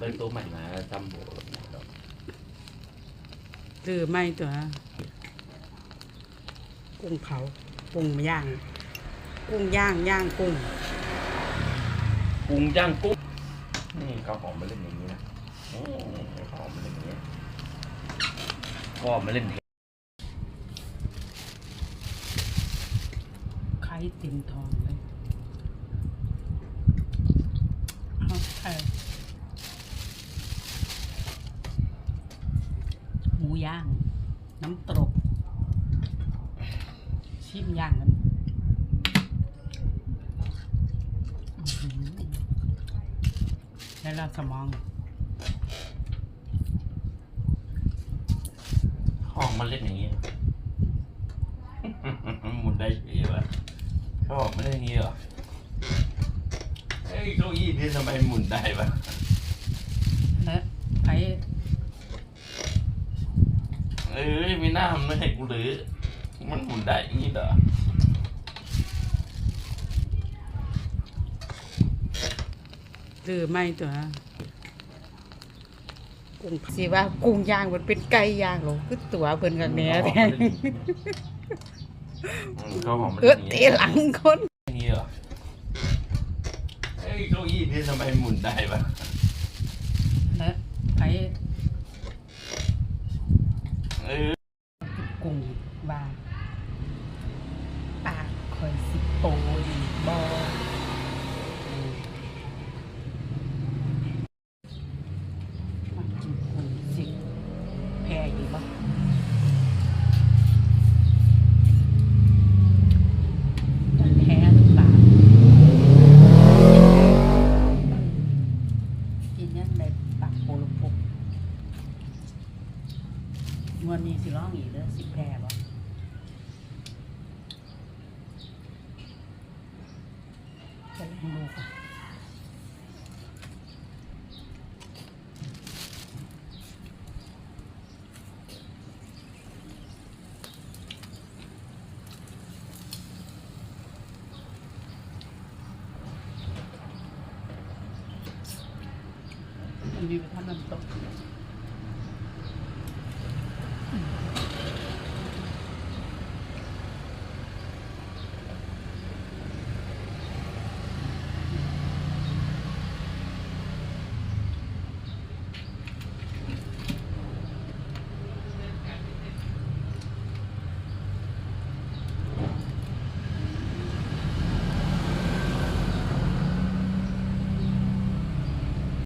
ได้ตัวใหม่มาจำโบซื้อไม่ตัวกุ้งเผากุ้งย่าง กุ้งย่างย่างกุ้งกุ้งย่างกุ้งนี่ข้าวหอมมาเล่นอย่างนี้นะอืมข้าวหอมมาเล่นอย่างนี้ข้าวหอมมาเล่นเทไข่เต็มทองเลยเอาไข่ห มูย่าง น้ำตกชิมย่างมันแล้วเราสมองข้าวหอมมาเล่นอย่างนี้ หมุนได้เฉยวะข้าวหอมมาเล่นอย่างนี้เหรอเฮ้ยเก้าอี้นี่ทำไมหมุนได้ปะและไข่ เอ้ยไม่น่ามันไม่ให้กูหรือมันหมุนได้อย่างนี้เหรอซื้อไม่ตัวกุ้งสิว่ากุ้งย่างมันเป็นไก่ย่างหรอคือตัวเพิ่นกันแหน่แท้ข้าวหอมมาเอเล่อนอย่างเตะนี้หลังคนอย่างนี้เหรอเฮ้ยเก้าอี้นี่ทำไมหมุนได้ปะและไข่ เออ กุ้งว่าปากคอยสิโตดีบ่อืมมากินกุ้งสิแพ้อยู่บ่มันแพ้หรือเปล่ากินยังไงปากโปลปุก งวนนี้สิร้องอีกเด้อสิแพ้บ่จะลองดูก่อนมันมีไปทำน้ำตก